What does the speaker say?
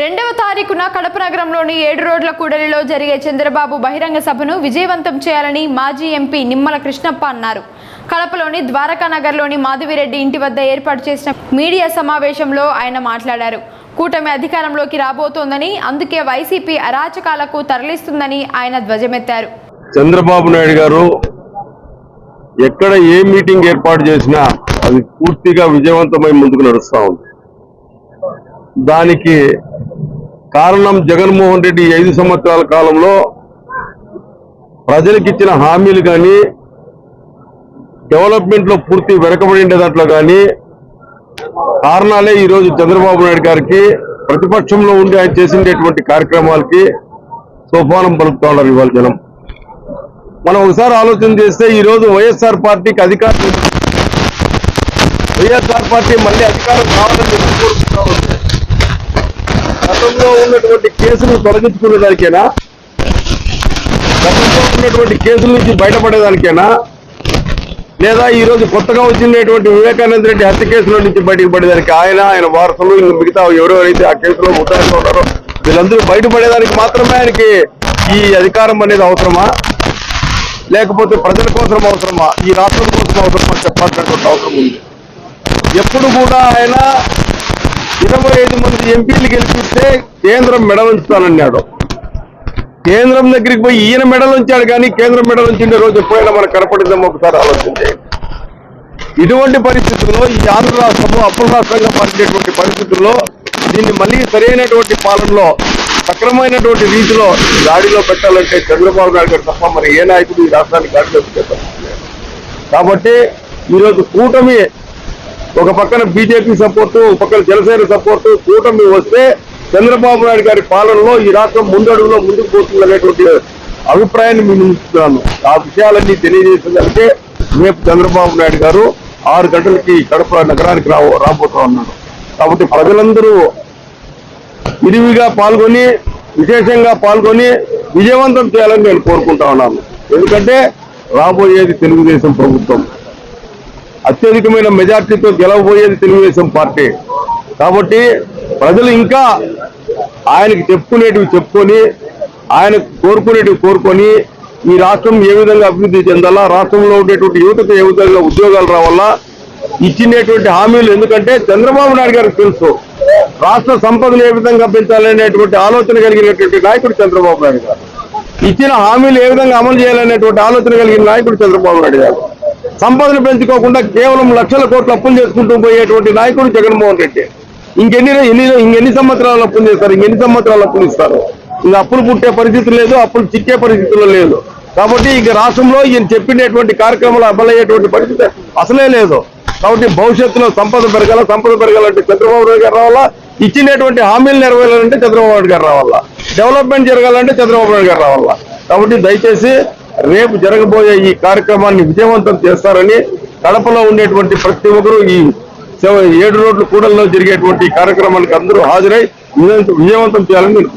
రెండవ తారీఖున కడప నగరంలోని ఏడు రోడ్ల కూడలిలో జరిగే చంద్రబాబు బహిరంగ సభను విజయవంతం చేయాలని మాజీ ఎంపీ నిమ్మల కృష్ణప్ప అన్నారు. కడపలోని ద్వారకా నగర్లోని మాధవిరెడ్డి ఇంటి వద్ద ఏర్పాటు చేసిన మీడియా సమావేశంలో ఆయన మాట్లాడారు. కూటమి అధికారంలోకి రాబోతోందని అందుకే వైసీపీ అరాచకాలకు తరలిస్తుందని ఆయన ధ్వజమెత్తారు. చంద్రబాబు నాయుడు గారు ఎక్కడ ఏ మీటింగ్ ఏర్పాటు చేసినా అది పూర్తిగా విజయవంతమై ముందుకు నడుస్తూ ఉంది. దానికి కారణం జగన్మోహన్ రెడ్డి ఐదు సంవత్సరాల కాలంలో ప్రజలకు ఇచ్చిన హామీలు కానీ డెవలప్మెంట్లో పూర్తి వెనకబడి దాంట్లో కానీ కారణాలే ఈరోజు చంద్రబాబు నాయుడు గారికి ప్రతిపక్షంలో ఉండి ఆయన చేసినటువంటి కార్యక్రమాలకి సోపానం పలుకుతా ఉన్నారు ఇవాళ జనం. మనం ఒకసారి ఆలోచన చేస్తే ఈరోజు వైఎస్ఆర్ పార్టీకి అధికారం వైఎస్ఆర్ పార్టీ మళ్ళీ అధికారం కావాలని కోరుకుంటా గతంలో ఉన్నటువంటి కేసులు తొలగించుకునేదానికైనా? గతంలో ఉన్నటువంటి కేసుల నుంచి బయటపడేదానికైనా? లేదా ఈ రోజు కొత్తగా వచ్చినటువంటి వివేకానంద రెడ్డి హత్య కేసులో నుంచి బయటకు పడేదానికి ఆయన ఆయన వారసులు ఇంకా మిగతా ఎవరెవరైతే ఆ కేసులో ముద్దాయిలు ఉన్నారో వీళ్ళందరూ బయటపడేదానికి మాత్రమే ఆయనకి ఈ అధికారం అనేది అవసరమా? లేకపోతే ప్రజల కోసం అవసరమా? ఈ రాష్ట్రం కోసం అవసరమా? చెప్పాల్సినటువంటి అవసరం ఉంది. ఎప్పుడు కూడా ఆయన ఇరవై ఐదు మంది ఎంపీలు గెలిపిస్తే కేంద్రం మెడలుంచుతానన్నాడు. కేంద్రం దగ్గరికి పోయి ఈయన మెడలు ఉంచాడు కానీ కేంద్రం మెడలు ఉంచిండే రోజు ఎప్పుడైనా మనకు కనపడిందేమో ఒకసారి ఆలోచించే. ఇటువంటి పరిస్థితుల్లో ఈ ఆంధ్ర రాష్ట్రము అప్పుల రాష్ట్రంగా మారినటువంటి పరిస్థితుల్లో దీన్ని మళ్ళీ సరైనటువంటి పాలనలో సక్రమైనటువంటి రీతిలో గాడిలో పెట్టాలంటే చంద్రబాబు నాయుడు గారు తప్ప మరి ఏ నాయకుడు ఈ రాష్ట్రానికి గాడిలో పెట్టారు కాబట్టి ఈరోజు కూటమి ఒక పక్కన బీజేపీ సపోర్టు ఒక పక్కన జనసేన సపోర్టు కూటమి వస్తే చంద్రబాబు నాయుడు గారి పాలనలో ఈ రాష్ట్రం ముందడుగులో ముందుకు పోతుంది అనేటువంటి అభిప్రాయాన్ని మేము ఉంచుతున్నాను. ఆ విషయాలన్నీ తెలియజేసిందంటే రేపు చంద్రబాబు నాయుడు గారు ఆరు గంటలకి కడప నగరానికి రా రాబోతా ఉన్నాడు కాబట్టి ప్రజలందరూ విరివిగా పాల్గొని విశేషంగా పాల్గొని విజయవంతం చేయాలని నేను కోరుకుంటా ఉన్నాను. ఎందుకంటే రాబోయేది తెలుగుదేశం ప్రభుత్వం. అత్యధికమైన మెజార్టీతో గెలవబోయేది తెలుగుదేశం పార్టీ. కాబట్టి ప్రజలు ఇంకా ఆయనకి చెప్పుకునేటివి చెప్పుకొని ఆయన కోరుకునేటివి కోరుకొని ఈ రాష్ట్రం ఏ విధంగా అభివృద్ధి చెందాలా రాష్ట్రంలో ఉండేటువంటి యువతకు ఏ విధంగా ఉద్యోగాలు రావాలా ఇచ్చినటువంటి హామీలు ఎందుకంటే చంద్రబాబు నాయుడు గారికి తెలుసు. రాష్ట్ర సంపదను ఏ విధంగా పెంచాలనేటువంటి ఆలోచన కలిగినటువంటి నాయకుడు చంద్రబాబు నాయుడు గారు. ఇచ్చిన హామీలు ఏ విధంగా అమలు చేయాలనేటువంటి ఆలోచన కలిగిన నాయకుడు చంద్రబాబు నాయుడు గారు. సంపదను పెంచుకోకుండా కేవలం లక్షల కోట్లు అప్పులు చేసుకుంటూ పోయేటువంటి నాయకుడు జగన్మోహన్ రెడ్డి. ఇంకెన్ని ఎన్ని ఇంకెన్ని సంవత్సరాలు అప్పులు చేస్తారు? ఇంకెన్ని సంవత్సరాలు అప్పులు ఇస్తారు? ఇంకా అప్పులు పుట్టే పరిస్థితి లేదు అప్పులు చిక్కే పరిస్థితుల్లో లేదు. కాబట్టి ఇంక రాష్ట్రంలో ఈయన చెప్పినటువంటి కార్యక్రమాలు అమలయ్యేటువంటి పరిస్థితి అసలే లేదు. కాబట్టి భవిష్యత్తులో సంపద పెరగాల సంపద పెరగాలంటే చంద్రబాబు నాయుడు గారు రావాలా? ఇచ్చినటువంటి హామీలు నెరవేరాలంటే చంద్రబాబు నాయుడు గారు రావాలా? డెవలప్మెంట్ జరగాలంటే చంద్రబాబు నాయుడు గారు రావాలా? కాబట్టి దయచేసి రేపు జరగబోయే ఈ కార్యక్రమాన్ని విజయవంతం చేస్తారని కడపలో ఉండేటువంటి ప్రతి ఒక్కరూ ఈ ఏడు రోడ్ల కూడల్లో జరిగేటువంటి కార్యక్రమానికి అందరూ హాజరై విజయవంతం విజయవంతం చేయాలని నేను